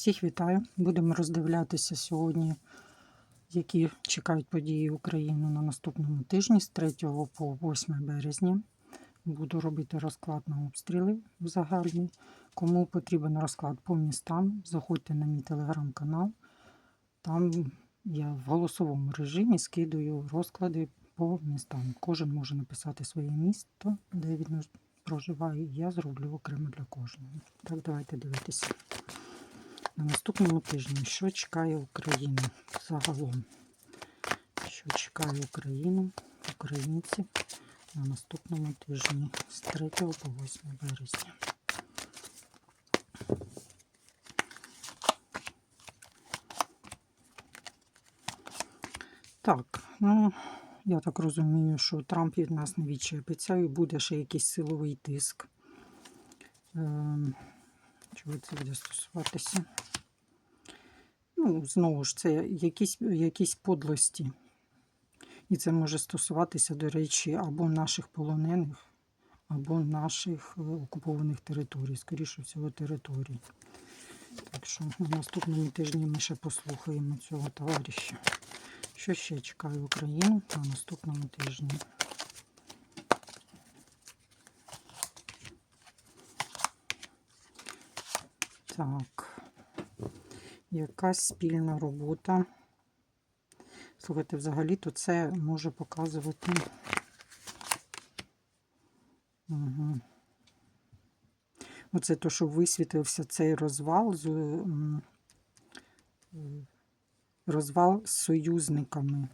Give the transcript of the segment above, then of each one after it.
Всіх вітаю. Будемо роздивлятися сьогодні, які чекають події Україну на наступному тижні з 3 по 8 березня. Буду робити розклад на обстріли в загальні. Кому потрібен розклад по містам, заходьте на мій телеграм-канал. Там я в голосовому режимі скидаю розклади по містам. Кожен може написати своє місто, де він проживає. Я зроблю окремо для кожного. Так, давайте дивитися. На наступному тижні, що чекає Україну загалом? Що чекає Україну, українців на наступному тижні з 3 по 8 березня. Так, ну, я так розумію, що Трамп від нас не відчепиться і буде ще якийсь силовий тиск. Ем, чого це буде стосуватися? Ну, знову ж, це якісь, якісь подлості. І це може стосуватися, до речі, або наших полонених, або наших е, окупованих територій, скоріше всього, територій. Так що на наступному тижні ми ще послухаємо цього товариша. Що ще чекає Україну на наступному тижні? Так, якась спільна робота. Слухайте, взагалі-то це може показувати. Угу. Оце то, що висвітився цей розвал з розвал з союзниками.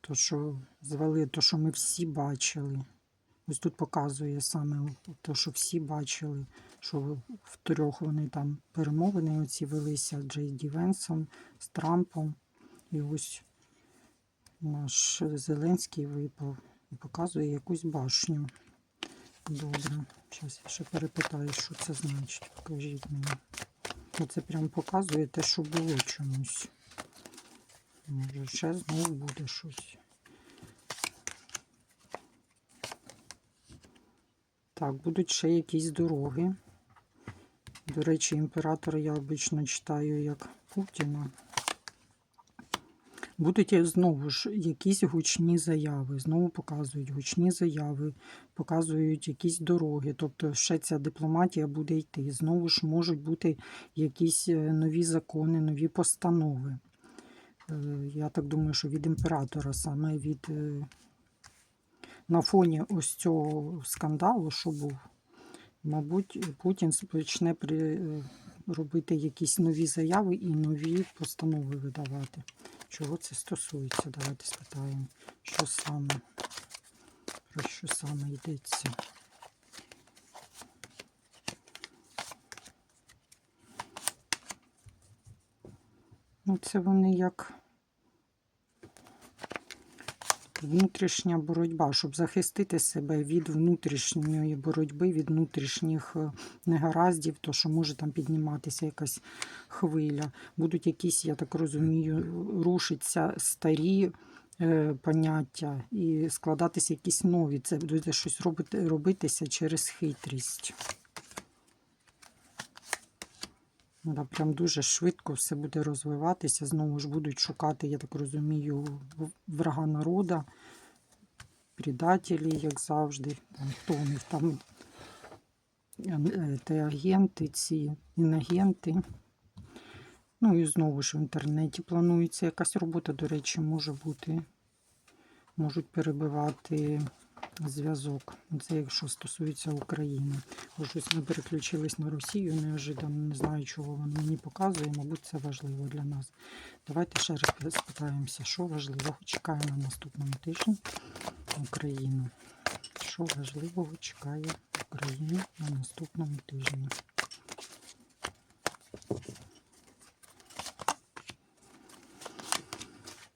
То, що звали, то, що ми всі бачили. Ось тут показує саме те, що всі бачили, що в трьох вони там перемовини оці велися Джей Ді Венсом з Трампом. І ось наш Зеленський випав і показує якусь башню. Добре. Зараз я ще перепитаю, що це значить. Покажіть мені. Це прям показує те, що було чомусь. Може, ще знову буде щось. Так, будуть ще якісь дороги. До речі, імператора я обично читаю як Путіна. Будуть е, знову ж якісь гучні заяви. Знову показують гучні заяви, показують якісь дороги. Тобто ще ця дипломатія буде йти. Знову ж можуть бути якісь е, нові закони, нові постанови. Е, Я так думаю, що від імператора, саме від на фоні ось цього скандалу, що був, мабуть, Путін почне при... робити якісь нові заяви і нові постанови видавати. Чого це стосується? Давайте спитаємо, що саме, про що саме йдеться. Ну, це вони як внутрішня боротьба, щоб захистити себе від внутрішньої боротьби, від внутрішніх е, негараздів, то що може там підніматися якась хвиля. Будуть якісь, я так розумію, рушиться старі е, поняття і складатися якісь нові. Це буде щось робити, робитися через хитрість. Да, прям дуже швидко все буде розвиватися. Знову ж будуть шукати, я так розумію, врага народа, предателі, як завжди. Там, хто у них там те агенти, ці інагенти. Ну і знову ж в інтернеті планується якась робота, до речі, може бути. Можуть перебивати зв'язок. Це якщо стосується України. Ось ми переключились на Росію неожиданно. Не знаю, чого воно мені показує. Мабуть, це важливо для нас. Давайте ще раз спитаємося, що важливого чекає на наступному тижні Україну. Що важливого чекає Україну на наступному тижні?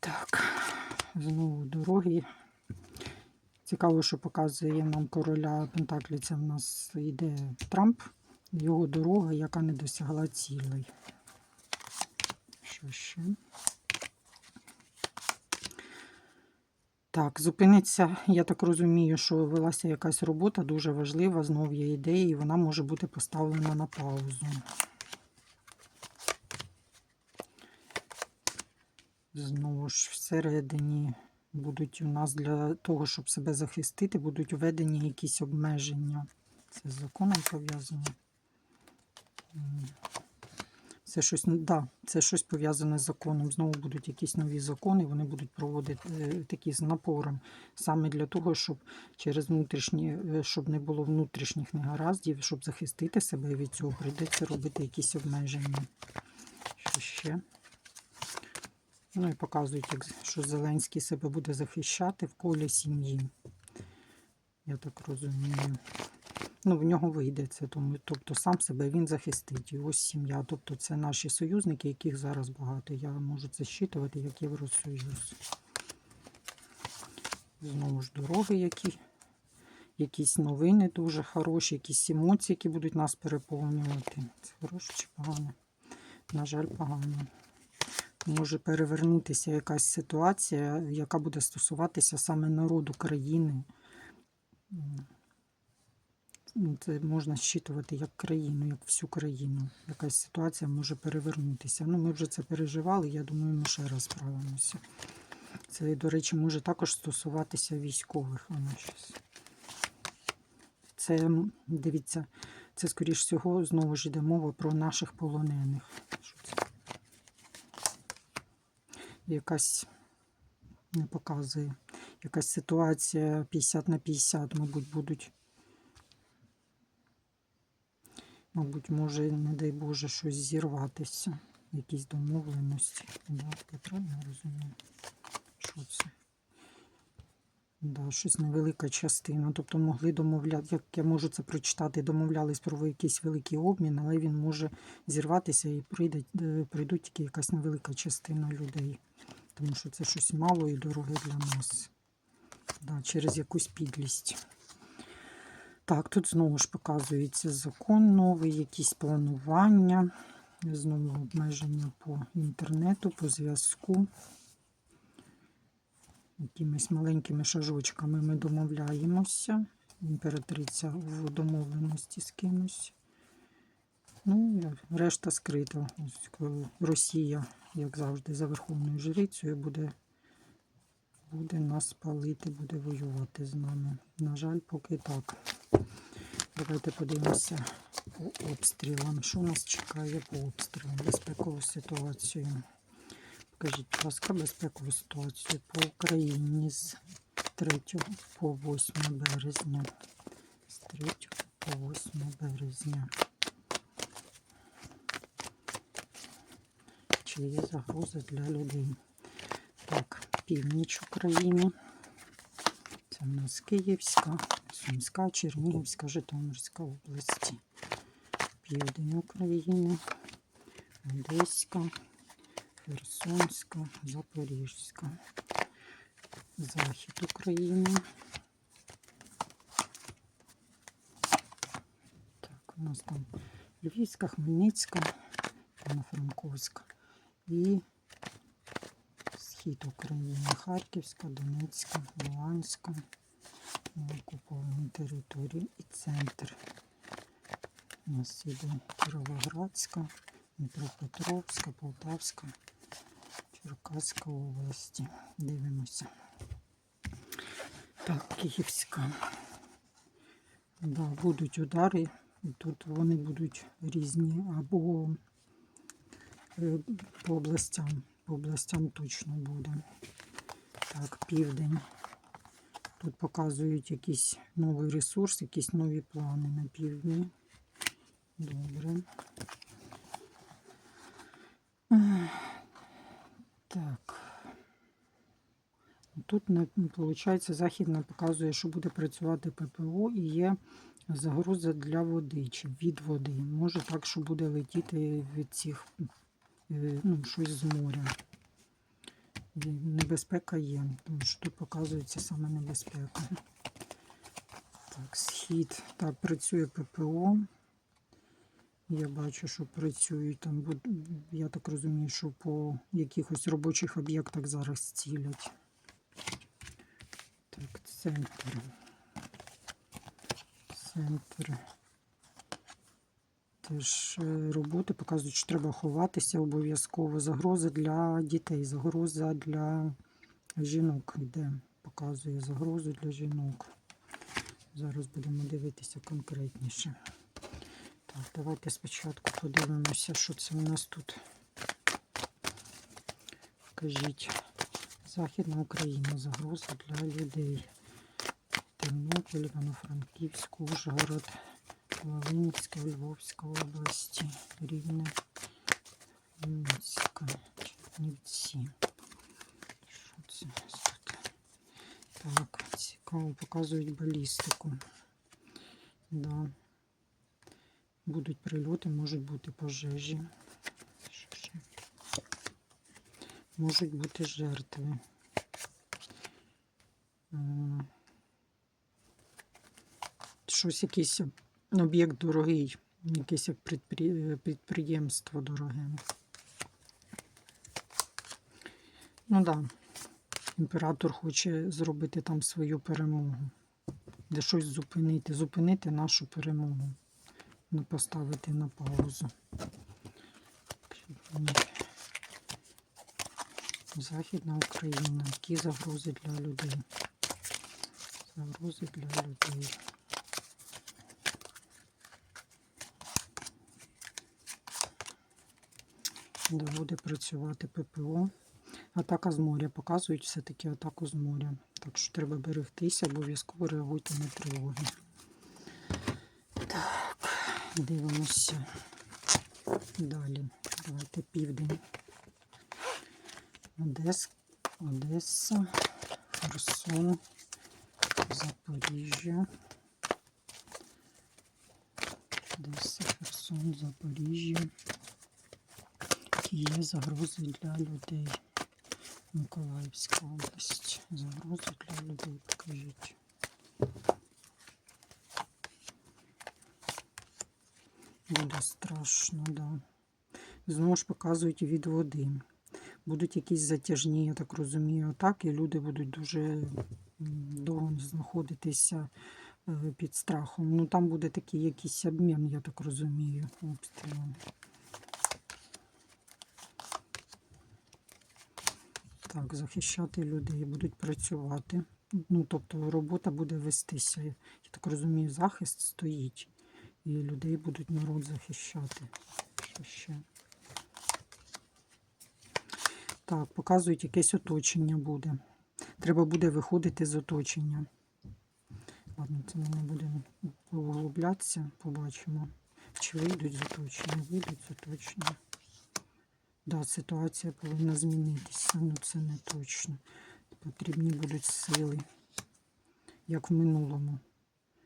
Так, знову дороги. Цікаво, що показує нам короля Пентаклі. Це в нас йде Трамп, його дорога, яка не досягла цілей. Що ще? Так, зупиниться, я так розумію, що велася якась робота, дуже важлива, знов є ідея, і вона може бути поставлена на паузу. Знову ж всередині будуть у нас для того, щоб себе захистити, будуть введені якісь обмеження. Це з законом пов'язано. Це щось, да, це щось пов'язане з законом. Знову будуть якісь нові закони, вони будуть проводити е, такі з напором, саме для того, щоб через внутрішні, е, щоб не було внутрішніх негараздів, щоб захистити себе від цього, прийдеться робити якісь обмеження. Що ще? Ну і показують, як, що Зеленський себе буде захищати в колі сім'ї. Я так розумію. Ну, в нього вийде це, тому, тобто сам себе він захистить. І ось сім'я. Тобто це наші союзники, яких зараз багато. Я можу це щитувати як Євросоюз. Знову ж дороги, які, якісь новини дуже хороші, якісь емоції, які будуть нас переповнювати. Це хороше чи погано? На жаль, погано. Може перевернутися якась ситуація, яка буде стосуватися саме народу країни. Це можна щитувати як країну, як всю країну. Якась ситуація може перевернутися. Ну, ми вже це переживали, я думаю, ми ще раз справимося. Це, до речі, може також стосуватися військових. Воно щось. Це, дивіться, це, скоріш всього, знову ж йде мова про наших полонених. Що це? Якась не показує. Якась ситуація 50 на 50, мабуть, будуть. Мабуть, може, не дай Боже, щось зірватися. Якісь домовленості. Да, я правильно розумію? Що це? Да, щось невелика частина. Тобто могли домовляти, як я можу це прочитати, домовлялись про якийсь великий обмін, але він може зірватися і прийде, е, прийдуть тільки якась невелика частина людей. Тому що це щось мало і дороге для нас. Да, через якусь підлість. Так, тут знову ж показується закон новий, якісь планування, знову обмеження по інтернету, по зв'язку. Якимись маленькими шажочками ми домовляємося. Імператриця в домовленості з кимось. Ну, решта скрита. Росія, як завжди, за верховною жрицею буде, буде нас палити, буде воювати з нами. На жаль, поки так. Давайте подивимося по обстрілам. Що нас чекає по обстрілам? Безпекову ситуацію. Покажіть, будь ласка, безпекову ситуацію по Україні з 3 по 8 березня. З 3 по 8 березня. Чи є загроза для людей? Так, північ України. Це в нас Київська, Сумська, Чернігівська, Житомирська області. Південь України, Одеська, Херсонська, Запорізька. Захід України. Так, у нас там Львівська, Хмельницька, Івано-Франковська і схід України, Харківська, Донецька, Луганська, на окупованій території і центр. У нас іде Кіровоградська, Дніпропетровська, Полтавська, Черкаська області. Дивимося. Так, Київська. Да, будуть удари. Тут вони будуть різні або е, по областям. По областям точно буде. Так, південь. Тут показують якийсь новий ресурс, якісь нові плани на півдні. Добре. Так. Тут виходить, захід нам показує, що буде працювати ППО і є загроза для води чи від води. Може так, що буде летіти від цих е, ну, щось з моря. Небезпека є, тому що тут показується саме небезпека. Так, схід. Так, працює ППО. Я бачу, що працюють там, я так розумію, що по якихось робочих об'єктах зараз цілять. Так, центр. Центр. теж е, роботи показують, що треба ховатися обов'язково. Загроза для дітей, загроза для жінок йде. Показує загрозу для жінок. Зараз будемо дивитися конкретніше. Так, давайте спочатку подивимося, що це у нас тут. Кажіть, Західна Україна, загроза для людей. Тернопіль, Івано-Франківськ, Ужгород, Волинська, Львовська області, Рівне, Хмельницька, Чернівці. Що це у нас тут? Так, цікаво, показують балістику. Да. Будуть прильоти, можуть бути пожежі. Можуть бути жертви. Щось якийсь об'єкт дорогий, якесь як підприємство дороге. Ну так, да. імператор хоче зробити там свою перемогу, де щось зупинити, зупинити нашу перемогу, поставити на паузу. Західна Україна. Які загрози для людей? Загрози для людей. Де буде працювати ППО. Атака з моря. Показують все-таки атаку з моря. Так що треба берегтися, обов'язково реагуйте на тривоги. Дивимося. Далі. Давайте південь. Одес, Одеса, Херсон, Запоріжжя. Одеса, Херсон, Запоріжжя. Є загрози для людей. Миколаївська область. Загрози для людей, покажіть. Буде страшно, да. Знову ж показують від води. Будуть якісь затяжні, я так розумію, атаки. Люди будуть дуже довго знаходитися е, під страхом. Ну там буде такий якийсь обмін, я так розумію, обстрілом. Так, захищати людей будуть працювати. Ну, тобто робота буде вестися. Я так розумію, захист стоїть. І людей будуть народ захищати. Що ще? Так, показують якесь оточення буде. Треба буде виходити з оточення. Ладно, це ми не будемо углублятися, побачимо. Чи вийдуть з оточення? Вийдуть з оточення. Да, ситуація повинна змінитися, ну це не точно. Потрібні будуть сили, як в минулому.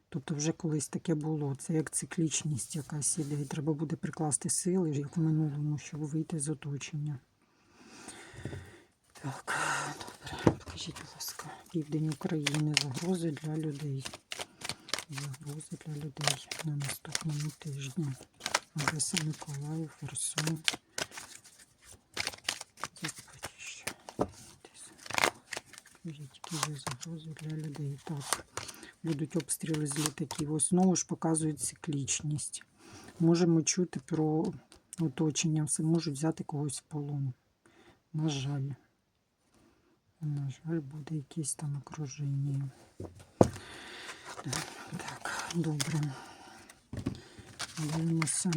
Тобто вже колись таке було. Це як циклічність якась іде. І треба буде прикласти сили, як в минулому, щоб вийти з оточення. Так, добре, покажіть, будь ласка, південь України, загрози для людей. Загрози для людей на наступному тижні. Одеса, Миколаїв, Херсон. Запоріжжя. Які є загрози для людей. Так, будуть обстріли з літаків. Ось знову ж показують циклічність. Можемо чути про оточення, все можуть взяти когось в полон. На жаль. На жаль, буде якесь там окруження. Так, добре. Дивимося.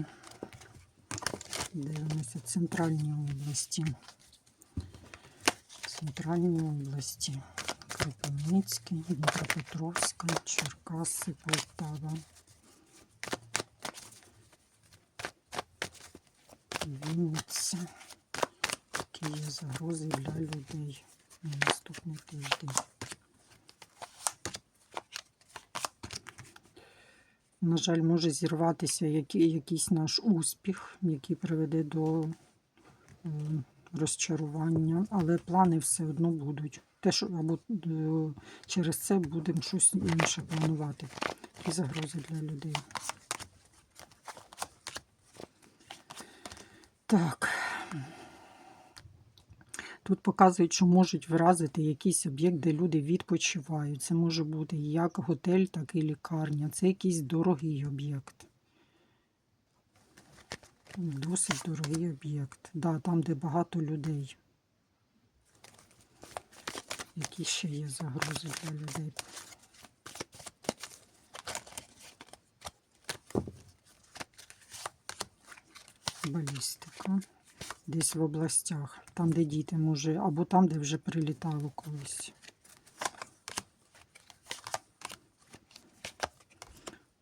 Дивимося центральні області. Центральні області. Кропивницький, Дніпропетровська, Черкаси, Полтава. Вінниця. Які є загрози для людей на наступний тиждень. На жаль, може зірватися який, якийсь наш успіх, який приведе до розчарування, але плани все одно будуть. Те, що або е, через це будемо щось інше планувати. Які загрози для людей. Так. Тут показують, що можуть вразити якийсь об'єкт, де люди відпочивають. Це може бути як готель, так і лікарня. Це якийсь дорогий об'єкт. Досить дорогий об'єкт. Да, там, де багато людей. Які ще є загрози для людей? Балістика. Десь в областях, там, де діти може, або там, де вже прилітало колись.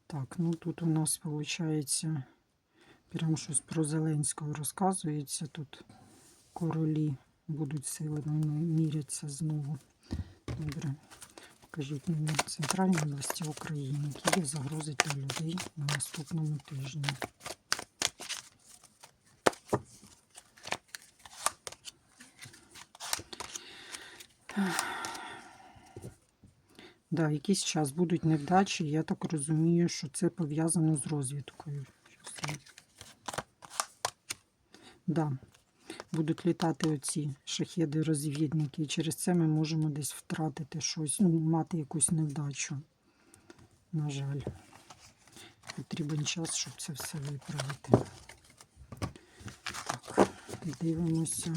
Так, ну тут у нас виходить прям щось про Зеленського розказується. Тут королі будуть силами мірятися знову. Добре. Покажіть мені центральні області України, які є загрози для людей на наступному тижні. Да, якийсь час будуть невдачі. Я так розумію, що це пов'язано з розвідкою. Да. Будуть літати оці шахеди-розвідники, і через це ми можемо десь втратити щось, ну, мати якусь невдачу. На жаль, потрібен час, щоб це все виправити. Так, дивимося.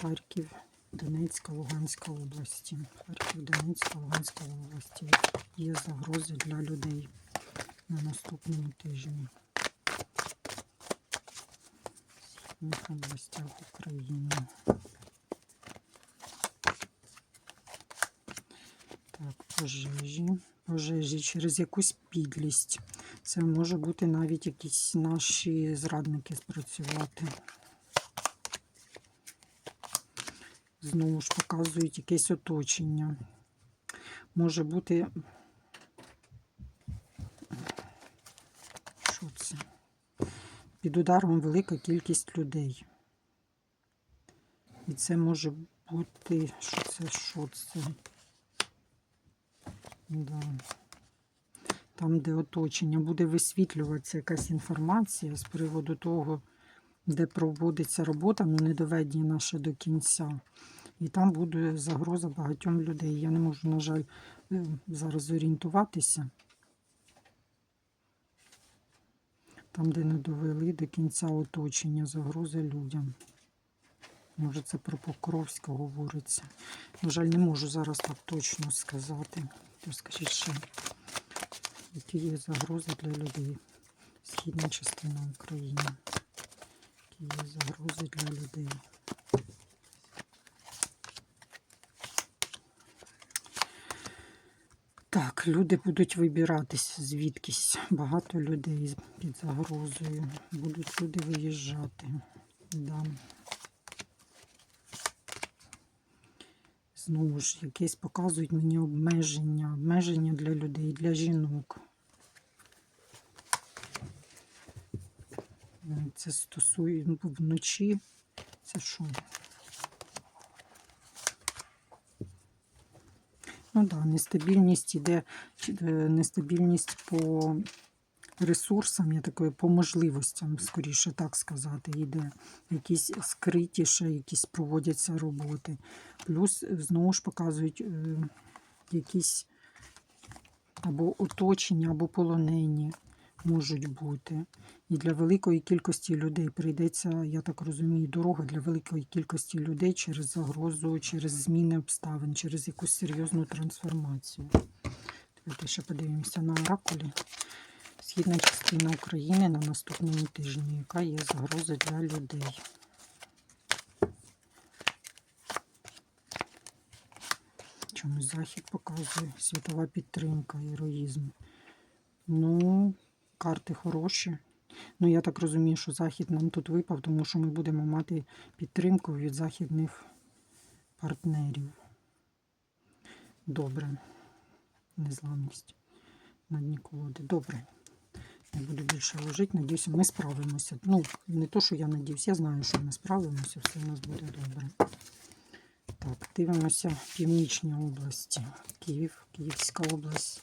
Харків, Донецька, Луганська області. Харків, Донецька, Луганська області. Є загрози для людей на наступному тижні. Східних областях України. Так, пожежі. Пожежі через якусь підлість. Це може бути навіть якісь наші зрадники спрацювати. Знову ж показують якесь оточення. Може бути. Що це? Під ударом велика кількість людей. І це може бути. Що це? Що це? Да. Там, де оточення, буде висвітлюватися якась інформація з приводу того, де проводиться робота, але не доведена ще до кінця. І там буде загроза багатьом людей. Я не можу, на жаль, е, зараз зорієнтуватися. Там, де не довели до кінця оточення, загрози людям. Може, це про Покровська говориться. На жаль, не можу зараз так точно сказати. То скажіть ще, які є загрози для людей. Східна частина України. Які є загрози для людей. Люди будуть вибиратися звідкись. Багато людей під загрозою. Будуть люди виїжджати. Да. Знову ж якесь показують мені обмеження. Обмеження для людей, для жінок. Це стосує ну, вночі. Це що? Ну да, нестабільність іде, е, нестабільність по ресурсам, я такою, по можливостям, скоріше так сказати, йде. Якісь скритіше, якісь проводяться роботи. Плюс е, знову ж показують е, якісь або оточення, або полонені можуть бути. І для великої кількості людей прийдеться, я так розумію, дорога для великої кількості людей через загрозу, через зміни обставин, через якусь серйозну трансформацію. Давайте ще подивимося на оракулі. Східна частина України на наступному тижні, яка є загроза для людей. Чомусь захід показує світова підтримка, героїзм. Ну, карти хороші. Ну, я так розумію, що захід нам тут випав, тому що ми будемо мати підтримку від західних партнерів. Добре. Незламність на дні колоди. Добре. Не буду більше ложити. Надіюся, ми справимося. Ну, не то, що я надіюсь, я знаю, що ми справимося, все у нас буде добре. Так, дивимося північні області. Київ, Київська область,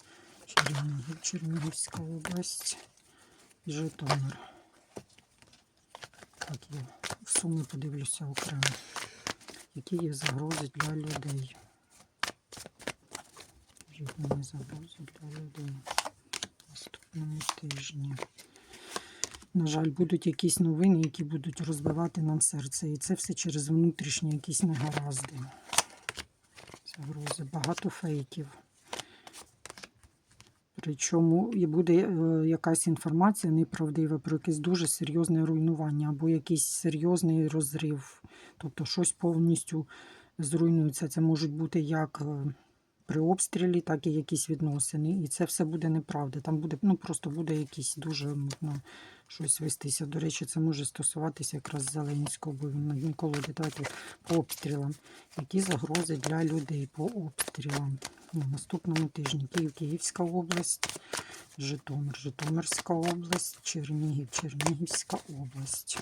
Чернігівська область, Житомир. Так, я в суми подивлюся окремо. Які є загрози для людей? Жодної загрози для людей. Наступному тижні. на жаль, будуть якісь новини, які будуть розбивати нам серце. І це все через внутрішні якісь негаразди. Загрози, багато фейків. Причому і буде е, якась інформація неправдива про якесь дуже серйозне руйнування або якийсь серйозний розрив. Тобто щось повністю зруйнується. Це можуть бути як е, при обстрілі, так і якісь відносини. І це все буде неправда. Там буде, ну просто буде якийсь дуже можна щось вестися. До речі, це може стосуватися якраз Зеленського, бо він колоди давайте по обстрілам. Які загрози для людей по обстрілам? На наступному тижні Київ, Київська область, Житомир, Житомирська область, Чернігів, Чернігівська область.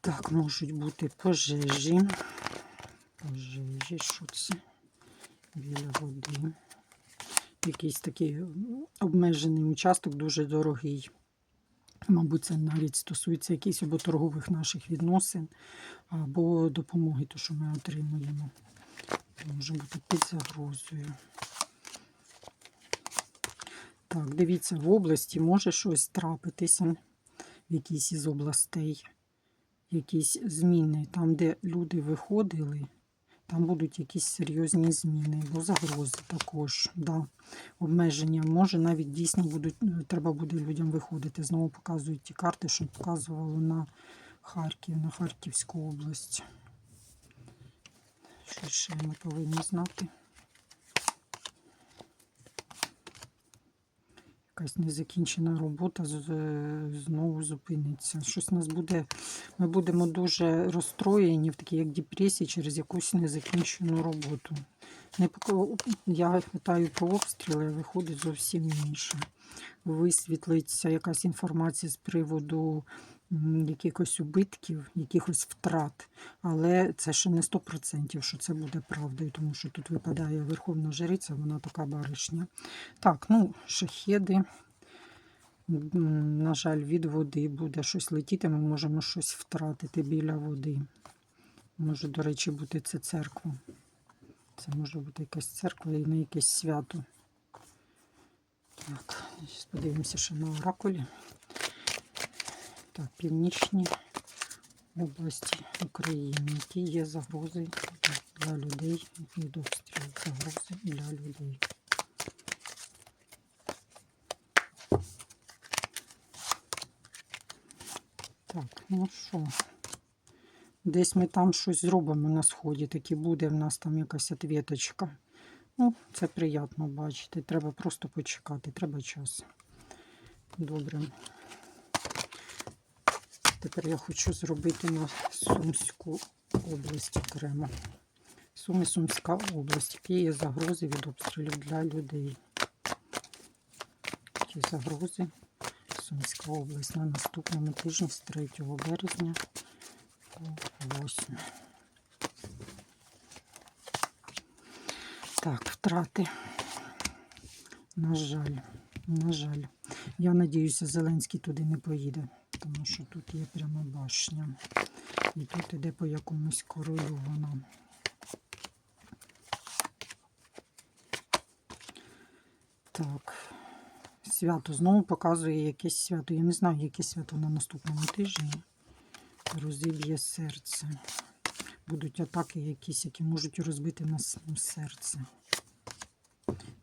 Так, можуть бути пожежі. Пожежі, що це? Біля води. Якийсь такий обмежений участок, дуже дорогий. Мабуть, це навіть стосується якихось або торгових наших відносин, або допомоги, то, що ми отримуємо. Може бути під загрозою. Так, дивіться, в області може щось трапитися в якійсь із областей, якісь зміни. Там, де люди виходили, там будуть якісь серйозні зміни, бо загрози також. Да. Обмеження може навіть дійсно будуть, е, треба буде людям виходити. Знову показують ті карти, що показувало на Харків, на Харківську область. Що ще ми повинні знати? Якась незакінчена робота знову зупиниться. Щось нас буде. Ми будемо дуже розстроєні в такій як депресії через якусь незакінчену роботу. Не Я питаю про обстріли, а виходить зовсім інше. Висвітлиться якась інформація з приводу якихось убитків, якихось втрат. Але це ще не 100%, що це буде правдою, тому що тут випадає Верховна Жриця, вона така баришня. Так, ну, шахеди. На жаль, від води буде щось летіти, ми можемо щось втратити біля води. Може, до речі, бути це церква. Це може бути якась церква і на якесь свято. Так, подивимося ще на оракулі. Так, північні області України, які є загрози для людей від обстрілів. Загрози для людей. Так, ну що? Десь ми там щось зробимо на сході, таки буде в нас там якась ответочка. Ну, це приємно бачити. Треба просто почекати, треба час. Добре. Тепер я хочу зробити на Сумську область окремо. Суми Сумська область. Які є загрози від обстрілів для людей? Які загрози? Сумська область на наступному тижні з 3 березня по 8. Так, втрати. На жаль, на жаль. Я надіюся, Зеленський туди не поїде, тому що тут є прямо башня. І тут іде по якомусь королю вона. Так. Свято знову показує якесь свято. Я не знаю, яке свято на наступному тижні. Розіб'є серце. Будуть атаки якісь, які можуть розбити нас серце.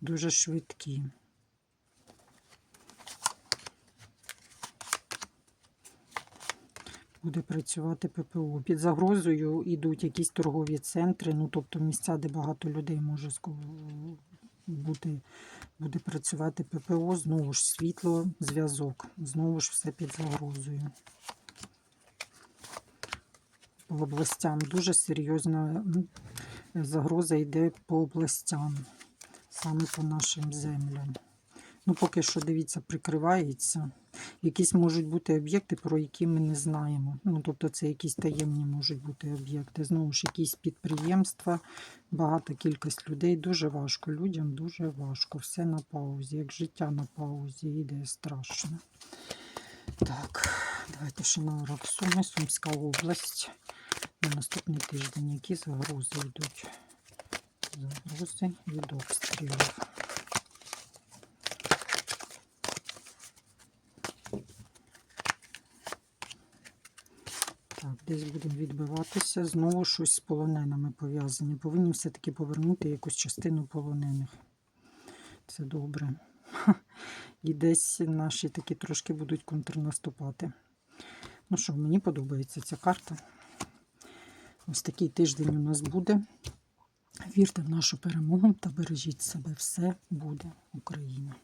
Дуже швидкі. Буде працювати ППО. Під загрозою йдуть якісь торгові центри, ну тобто місця, де багато людей може бути, буде працювати ППО, знову ж світло, зв'язок, знову ж все під загрозою. По областям дуже серйозна загроза йде по областям, саме по нашим землям. Ну, поки що, дивіться, прикривається. Якісь можуть бути об'єкти, про які ми не знаємо. Ну, тобто це якісь таємні можуть бути об'єкти. Знову ж якісь підприємства, багата кількість людей. Дуже важко. Людям дуже важко. Все на паузі. Як життя на паузі йде страшно. Так, давайте ще на урок Суми, Сумська область. На наступний тиждень, які загрози йдуть Загрози від обстрілів. Так, десь будемо відбиватися. Знову щось з полоненими пов'язані. Повинні все-таки повернути якусь частину полонених. Це добре. І десь наші такі трошки будуть контрнаступати. Ну що, мені подобається ця карта. Ось такий тиждень у нас буде. Вірте в нашу перемогу та бережіть себе. Все буде Україна.